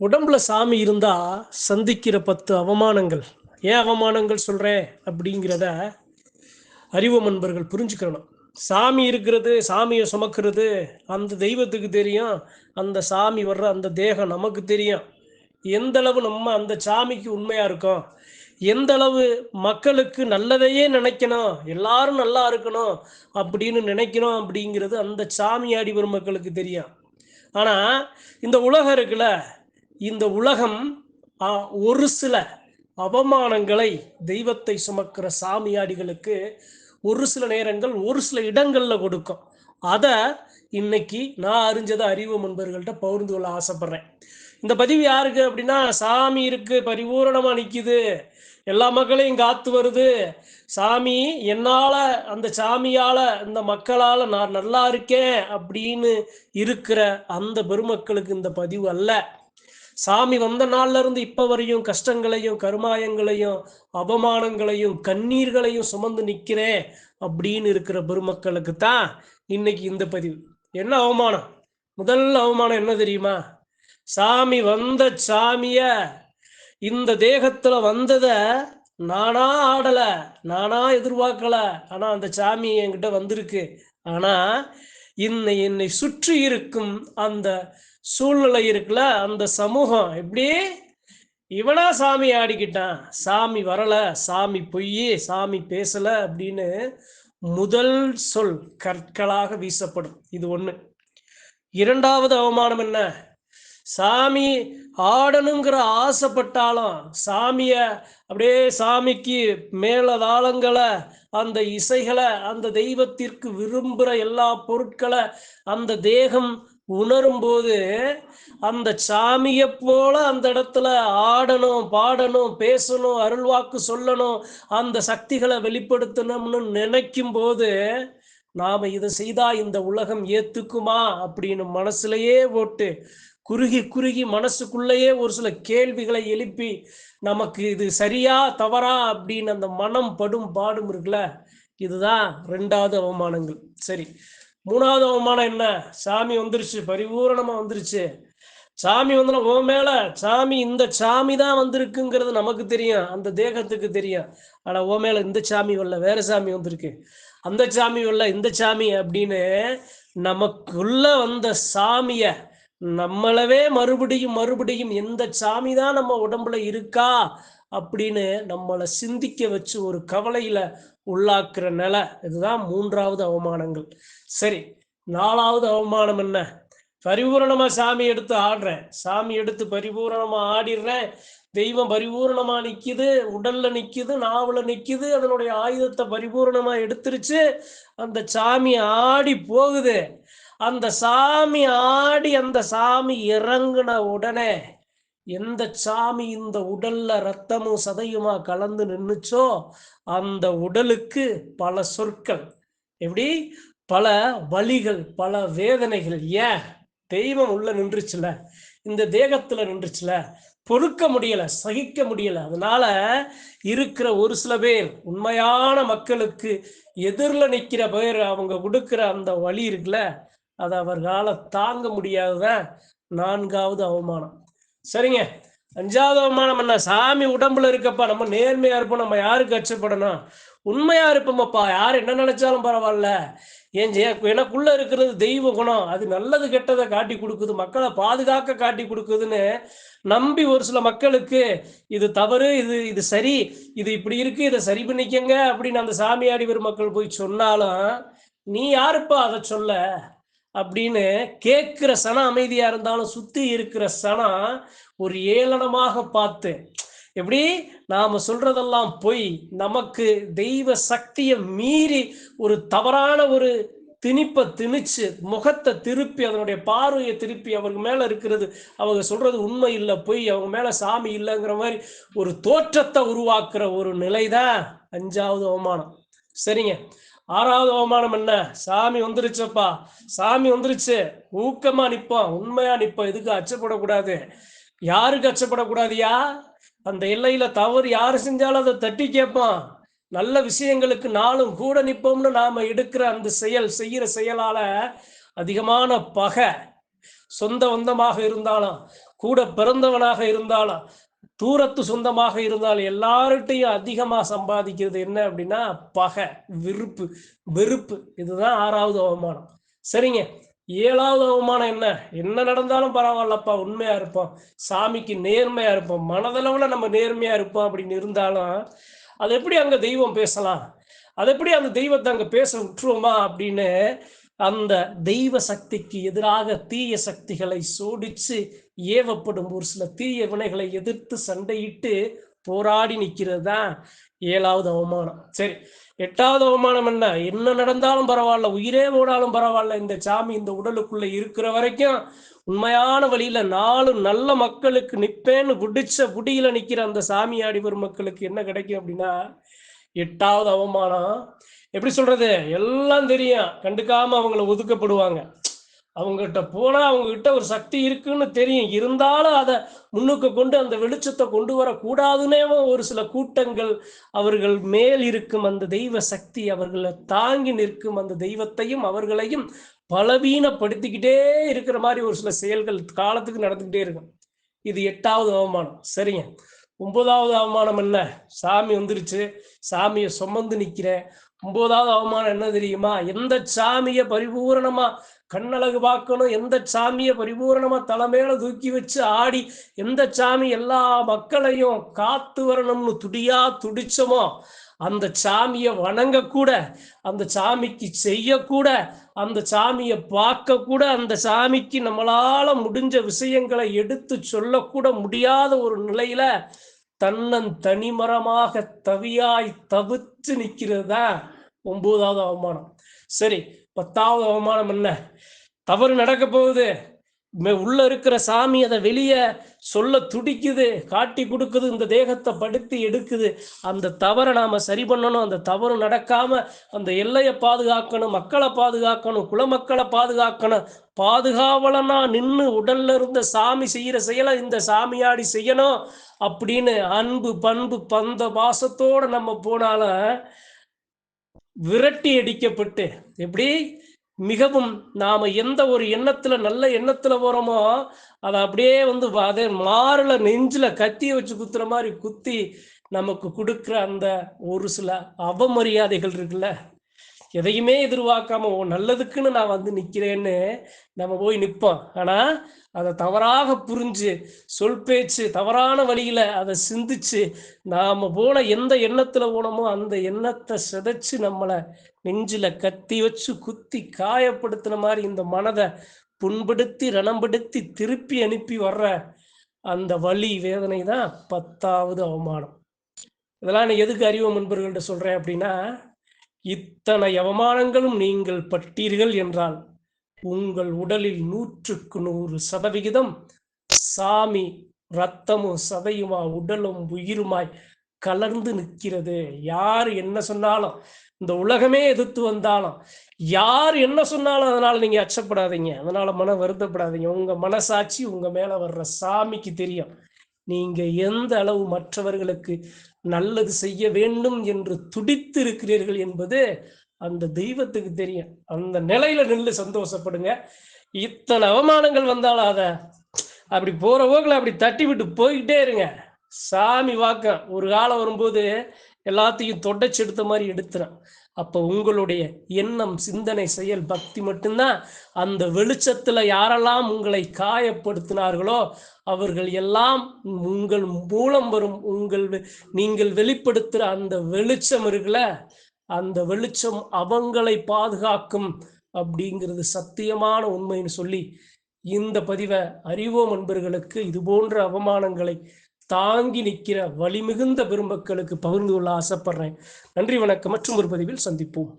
உடம்புல சாமி இருந்தா சந்திக்கிற பத்து அவமானங்கள். ஏன் அவமானங்கள் சொல்றேன் அப்படிங்கிறத அறிவு நண்பர்கள் புரிஞ்சுக்கணும். சாமி இருக்கிறது சாமியை சுமக்கிறது அந்த தெய்வத்துக்கு தெரியும். அந்த சாமி வர்ற அந்த தேகம் நமக்கு தெரியும். எந்த அளவு நம்ம அந்த சாமிக்கு உண்மையா இருக்கோம்? எந்த அளவு மக்களுக்கு நல்லதையே நினைக்கணும்? எல்லாரும் நல்லா இருக்கணும் அப்படின்னு நினைக்கணும் அப்படிங்கிறது அந்த சாமியாடி பெருமக்களுக்கு தெரியும். ஆனா இந்த உலகம் இருக்குல்ல இந்த உலகம் ஒரு சில அவமானங்களை தெய்வத்தை சுமக்கிற சாமியாடிகளுக்கு ஒரு சில நேரங்கள் ஒரு சில இடங்களில் கொடுக்கும். அதை இன்னைக்கு நான் அறிஞ்சதை அறிவு முன்பர்கள்ட்ட பகிர்ந்து கொள்ள ஆசைப்படுறேன். இந்த பதிவு யாருக்கு அப்படின்னா சாமி இருக்கு பரிபூரணமா நிக்குது எல்லா மக்களையும் காத்து வருது. சாமி என்னால அந்த சாமியால இந்த மக்களால நான் நல்லா இருக்கேன் அப்படின்னு இருக்கிற அந்த பெருமக்களுக்கு இந்த பதிவு அல்ல. சாமி வந்த நாள்ல இருந்து இப்ப வரையும் கஷ்டங்களையும் கருமாயங்களையும் அவமானங்களையும் கண்ணீர்களையும் சுமந்து நிக்கிறேன் அப்படின்னு இருக்கிற பெருமக்களுக்கு தான் இன்னைக்கு இந்த பதிவு. என்ன அவமானம்? முதல் அவமானம் என்ன தெரியுமா? சாமி வந்த சாமிய இந்த தேகத்துல வந்தத நானா ஆடல நானா எதிர்பார்க்கல. ஆனா அந்த சாமி என்கிட்ட வந்திருக்கு. ஆனா இன்னை என்னை சுற்றி இருக்கும் அந்த சூழ்நிலை இருக்குல்ல அந்த சமூகம். எப்படி இவனா சாமி ஆடிக்கிட்டான். சாமி வரல சாமி பொய் சாமி பேசல அப்படின்னு முதல் சொல் கற்களாக வீசப்படும். இது ஒண்ணு. இரண்டாவது அவமானம் என்ன? சாமி ஆடணுங்கிற ஆசைப்பட்டாலும் சாமிய அப்படியே சாமிக்கு மேலதாளங்களை அந்த இசைகளை அந்த தெய்வத்திற்கு விரும்புகிற எல்லா பொருட்களை அந்த தேகம் உணரும் போது அந்த சாமியை போல அந்த இடத்துல ஆடணும் பாடணும் பேசணும் அருள்வாக்கு சொல்லணும் அந்த சக்திகளை வெளிப்படுத்தணும்னு நினைக்கும் போது நாம இதை செய்தா இந்த உலகம் ஏத்துக்குமா அப்படின்னு மனசுலயே போட்டு குறுகி குறுகி மனசுக்குள்ளேயே ஒரு சில கேள்விகளை எழுப்பி நமக்கு இது சரியா தவறா அப்படின்னு அந்த மனம் படும் பாடும் இருக்குல்ல? இதுதான் ரெண்டாவது அவமானங்கள். சரி. மூணாவது அவமானம் என்ன? சாமி வந்துருச்சு. பரிபூரணமா வந்துருச்சு. சாமி வந்து உன் மேல சாமி இந்த சாமி தான் வந்திருக்குங்கிறது நமக்கு தெரியும். அந்த தேகத்துக்கு தெரியும். ஆனா உன் மேல இந்த சாமி வரல வேற சாமி வந்திருக்கு. அந்த சாமி வரல இந்த சாமி அப்படின்னு நமக்குள்ள வந்த சாமிய நம்மளவே மறுபடியும் மறுபடியும் எந்த சாமி தான் நம்ம உடம்புல இருக்கா அப்படின்னு நம்மளை சிந்திக்க வச்சு ஒரு கவலையில உள்ளாக்குற நிலை. இதுதான் மூன்றாவது அவமானங்கள். சரி நாலாவது அவமானம் என்ன? பரிபூரணமா சாமி எடுத்து ஆடுறேன். சாமி எடுத்து பரிபூரணமா ஆடிடுறேன். தெய்வம் பரிபூரணமா நிக்குது உடல்ல நிக்குது நாவல நிக்குது அதனுடைய ஆயுதத்தை பரிபூரணமா எடுத்துருச்சு. அந்த சாமி ஆடி போகுது. அந்த சாமி ஆடி அந்த சாமி இறங்குன உடனே எந்த சாமி இந்த உடல்ல ரத்தமும் சதையுமா கலந்து நின்றுச்சோ அந்த உடலுக்கு பல சொற்கள். எப்படி? பல வலிகள் பல வேதனைகள். ஏன்? தெய்வம் உள்ள நின்றுச்சுல. இந்த தேகத்துல நின்றுச்சுல. பொறுக்க முடியல சகிக்க முடியல. அதனால இருக்கிற ஒரு சில பேர் உண்மையான மக்களுக்கு எதிரில் நிற்கிற பேர் அவங்க கொடுக்குற அந்த வழி இருக்குல்ல அதை அவர்களால் தாங்க முடியாததான் நான்காவது அவமானம். சரிங்க. அஞ்சாவது அவமானம் என்ன? சாமி உடம்புல இருக்கப்பா நம்ம நேர்மையா இருப்போம் நம்ம யாருக்கு அச்சப்படணும்? உண்மையா இருப்போமப்பா. யார் என்ன நினைச்சாலும் பரவாயில்ல. ஏன் ஜெய எனக்குள்ள இருக்கிறது தெய்வ குணம். அது நல்லது கெட்டதை காட்டி கொடுக்குது. மக்களை பாதுகாக்க காட்டி கொடுக்குதுன்னு நம்பி ஒரு சில மக்களுக்கு இது தவறு இது இது சரி இது இப்படி இருக்கு இதை சரி பண்ணிக்கங்க அப்படின்னு அந்த சாமியாடி வரும் மக்கள் போய் சொன்னாலும் நீ யாருப்பா அதை சொல்ல? அப்படின்னு கேட்கிற சனம் அமைதியா இருந்தாலும் சுத்தி இருக்கிற சனம் ஒரு ஏளனமாக பார்த்து எப்படி? நாம சொல்றதெல்லாம் பொய். நமக்கு தெய்வ சக்தியை மீறி ஒரு தவறான ஒரு திணிப்பை திணிச்சு முகத்தை திருப்பி அதனுடைய பார்வையை திருப்பி அவங்க மேல இருக்கிறது அவங்க சொல்றது உண்மை இல்லை பொய். அவங்க மேல சாமி இல்லைங்கிற மாதிரி ஒரு தோற்றத்தை உருவாக்குற ஒரு நிலைதான் அஞ்சாவது அவமானம். சரிங்க. ஆறாவது அவமானம் என்ன? சாமி வந்துருச்சப்பா. சாமி வந்துருச்சு. ஊக்கமா நிற்போம் உண்மையா நிற்போம் எதுக்கு அச்சப்படக்கூடாது. யாருக்கு அச்சப்படக்கூடாதியா? அந்த எல்லையில தவறு யாரு செஞ்சாலும் அதை தட்டி கேட்போம். நல்ல விஷயங்களுக்கு நாளும் கூட நிற்போம்னு நாம எடுக்கிற அந்த செயல் செய்யற செயலால அதிகமான பகை. சொந்த வந்தமாக இருந்தாலும் கூட பிறந்தவனாக இருந்தாலும் தூரத்து சொந்தமாக இருந்தால் எல்லார்கிட்டையும் அதிகமாக சம்பாதிக்கிறது என்ன அப்படின்னா பகை விருப்பு வெறுப்பு. இதுதான் ஆறாவது அவமானம். சரிங்க. ஏழாவது அவமானம் என்ன? என்ன நடந்தாலும் பரவாயில்லப்பா உண்மையா இருப்போம். சாமிக்கு நேர்மையா இருப்போம். மனதளவுல நம்ம நேர்மையா இருப்போம் அப்படின்னு இருந்தாலும் அது எப்படி அங்க தெய்வம் பேசலாம்? அது எப்படி அந்த தெய்வத்தை அங்க பேச விட்டுருவோமா அப்படின்னு அந்த தெய்வ சக்திக்கு எதிராக தீய சக்திகளை சோடிச்சு ஏவப்படும் ஒரு சில தீய வினைகளை எதிர்த்து சண்டையிட்டு போராடி நிற்கிறது தான் ஏழாவது அவமானம். சரி எட்டாவது அவமானம் என்ன? என்ன நடந்தாலும் பரவாயில்ல உயிரே ஓடாலும் பரவாயில்ல இந்த சாமி இந்த உடலுக்குள்ள இருக்கிற வரைக்கும் உண்மையான வழியில நாலு நல்ல மக்களுக்கு நிப்பேன்னு புடிச்ச புடியில நிக்கிற அந்த சாமியாடி வரும் மக்களுக்கு என்ன கிடைக்கும் அப்படின்னா எட்டாவது அவமானம் எப்படி சொல்றது? எல்லாம் தெரியும். கண்டுக்காம அவங்கள ஒதுக்கப்படுவாங்க. அவங்ககிட்ட போனா அவங்க கிட்ட ஒரு சக்தி இருக்குன்னு தெரியும். இருந்தாலும் அதை முன்னுக்கு கொண்டு அந்த வெளிச்சத்தை கொண்டு வரக்கூடாதுன்னே ஒரு சில கூட்டங்கள் அவர்கள் மேல் இருக்கும் அந்த தெய்வ சக்தி அவர்களை தாங்கி நிற்கும் அந்த தெய்வத்தையும் அவர்களையும் பலவீனப்படுத்திக்கிட்டே இருக்கிற மாதிரி ஒரு சில செயல்கள் காலத்துக்கு நடந்துக்கிட்டே இருக்கும். இது எட்டாவது அவமானம். சரிங்க. ஒன்பதாவது அவமானம் என்ன? சாமி வந்துருச்சு. சாமியை சுமந்து நிற்கிறேன் ஒன்பதாவது அவமானம் என்ன தெரியுமா? எந்த சாமியை பரிபூரணமா கண்ணழகு பார்க்கணும்? எந்த சாமியை பரிபூரணமா தலைமையில தூக்கி வச்சு ஆடி எந்த சாமி எல்லா மக்களையும் காத்து வரணும்னு துடியா துடிச்சோமோ அந்த சாமியை வணங்கக்கூட அந்த சாமிக்கு செய்யக்கூட அந்த சாமியை பார்க்கக்கூட அந்த சாமிக்கு நம்மளால முடிஞ்ச விஷயங்களை எடுத்து சொல்லக்கூட முடியாத ஒரு நிலையில தன்னன் தனிமரமாக தவியாய் தவித்து நிற்கிறது? தான் ஒன்பதாவது அவமானம். சரி பத்தாவது அவமானம் என்ன? தவறு நடக்க போகுது. உள்ள இருக்கிற சாமி அதை வெளியே சொல்ல துடிக்குது காட்டி கொடுக்குது இந்த தேகத்தை படுத்தி எடுக்குது. அந்த தவறை நாம சரி பண்ணணும். அந்த தவறு நடக்காம அந்த எல்லையை பாதுகாக்கணும் மக்களை பாதுகாக்கணும் குலமக்களை பாதுகாக்கணும். பாதுகாவலனா நின்று உடல்ல இருந்த சாமி செய்யற செயலை இந்த சாமியாடி செய்யணும் அப்படின்னு அன்பு பண்பு பந்த பாசத்தோட நம்ம போனாலும் விரட்டி அடிக்கப்பட்டு எப்படி? மிகவும் நாம எந்த ஒரு எண்ணத்துல நல்ல எண்ணத்துல போறோமோ அதை அப்படியே வந்து அதே மாறுல நெஞ்சில கத்திய வச்சு குத்துற மாதிரி குத்தி நமக்கு கொடுக்குற அந்த ஒரு சில அவமரியாதைகள் இருக்குல்ல? எதையுமே எதிர்பார்க்காம ஓ நல்லதுக்குன்னு நான் வந்து நிற்கிறேன்னு நம்ம போய் நிற்போம் ஆனால் அதை தவறாக புரிஞ்சு சொல் பேச்சு தவறான வழியில் அதை சிந்திச்சு நாம் போன எந்த எண்ணத்தில் போனோமோ அந்த எண்ணத்தை சிதைச்சு நம்மளை நெஞ்சில் கத்தி வச்சு குத்தி காயப்படுத்தின மாதிரி இந்த மனதை புண்படுத்தி ரணம்படுத்தி திருப்பி அனுப்பி வர்ற அந்த வலி வேதனை தான் பத்தாவது அவமானம். இதெல்லாம் நான் எதுக்கு அறிவு முன்பர்கள்ட்ட சொல்கிறேன் அப்படின்னா இத்தனை அவமானங்களும் நீங்கள் பட்டீர்கள் என்றால் உங்கள் உடலில் நூற்றுக்கு நூறு சதவிகிதம் சாமி ரத்தமும் சதையுமா உடலும் உயிருமாய் கலர்ந்து நிற்கிறது. யார் என்ன சொன்னாலும் இந்த உலகமே எதிர்த்து வந்தாலும் யார் என்ன சொன்னாலும் அதனால நீங்க அச்சப்படாதீங்க. அதனால மன வருத்தப்படாதீங்க. உங்க மனசாட்சி உங்க மேல வர்ற சாமிக்கு தெரியும். நீங்க எந்த அளவு மற்றவர்களுக்கு நல்லது செய்ய வேண்டும் என்று துடித்து இருக்கிறீர்கள் என்பது அந்த தெய்வத்துக்கு தெரியும். அந்த நிலையில நின்று சந்தோஷப்படுங்க. இத்தனை அவமானங்கள் வந்தாலும் அத அப்படி போற போக்கில் அப்படி தட்டி விட்டு போய்கிட்டே இருங்க. சாமி வாக்கம். ஒரு காலம் வரும்போது எல்லாத்தையும் தொடச்சு எடுத்த மாதிரி எடுத்துறேன் அப்போ உங்களுடைய எண்ணம் சிந்தனை செயல் பக்தி மட்டும்தான். அந்த வெளிச்சத்தில் யாரெல்லாம் உங்களை காயப்படுத்தினார்களோ அவர்கள் எல்லாம் உங்கள் மூலம் வரும். உங்கள் நீங்கள் வெளிப்படுத்துகிற அந்த வெளிச்சம் இருக்குல்ல அந்த வெளிச்சம் அவங்களை பாதுகாக்கும் அப்படிங்கிறது சத்தியமான உண்மைன்னு சொல்லி இந்த பதிவை அறிவோம் அன்பர்களுக்கு. இது போன்ற அவமானங்களை தாங்கி நிற்கிற வலிமிகுந்த பெருமக்களுக்கு பகிர்ந்து கொள்ள ஆசைப்படுறேன். நன்றி வணக்கம். மற்றும் ஒரு பதிவில் சந்திப்போம்.